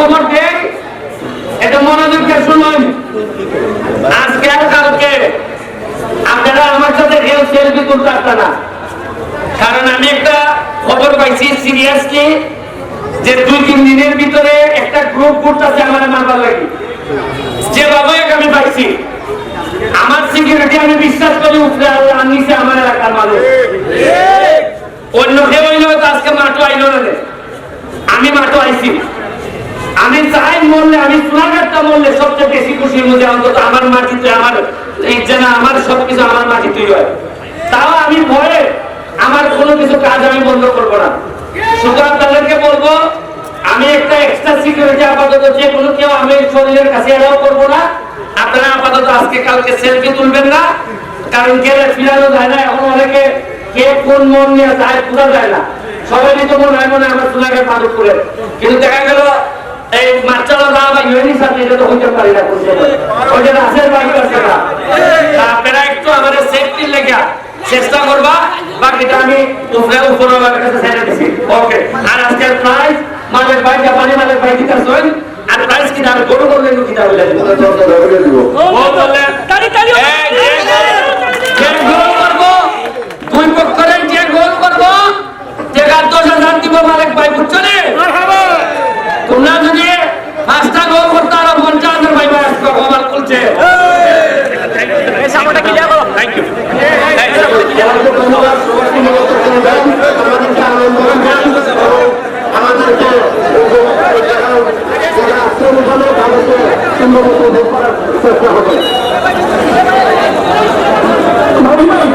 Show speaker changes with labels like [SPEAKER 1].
[SPEAKER 1] খবর দেই এটা মনোযোগ দিয়ে শুনুন আজকে আর কালকে আপনারা আমার সাথে কেউ সেলফি তুলতে পারতেন না। কারণ আমি একটা খবর পাইছি সিরিয়াসলি যে দুই তিন দিনের ভিতরে একটা গ্রুপ ঘুরতেছে আমার মারবার লাগে যে বাবাকে আমি পাইছি। আমার সিকিউরিটি আমি বিশ্বাস করি উপরে আল্লাহ নিচে আমার এলাকার মানুষ। অন্য কেউ হইলে হয়তো আজকে মাঠও আইলো না। আমি মাঠও আইছি। আমি চাই মরলে, আমি সোনাঘাটটা মরলে সবচেয়ে বেশি খুশির মধ্যে অন্তত আমার মাটিতে আমার এই যেন আমার সবকিছু আমার মাটি তৈরি হয়। তাও আমি ভয়ে আমার কোনো কিছু কাজ আমি বন্ধ করব না। সুতরাং তাদেরকে বলব, আমি একটা এক্সট্রা সিকিউরিটি আপাতত যে কোনো কেউ আমি শরীরের কাছে করব না। আপনারা আপাতত আজকে কালকে সেলফি তুলবেন না, কারণ ফিরানো যায় না, এখন অনেকে কে কোন মন নিয়ে যায়, বোঝা যায় না। সবাই তো মনে হয় মনে আমার মাদক করে। কিন্তু দেখা গেল মাছালা দা বা ইউনি সাথে এটা তো হইতে পারি না বুঝতে ওই রাসের বাইক আছে না আপনারা একটু আমাদের সেফটির লেগে চেষ্টা করবা। বাকিটা আমি উপরে উপরে আমার কাছে ছেড়ে দিছি। ওকে আর আজকের প্রাইস মালের ভাই জাপানি মালের ভাই দিতে আর প্রাইস কি দাম গরু করলেন কি দাম বললেন আশ্রয়
[SPEAKER 2] চেষ্টা হবে।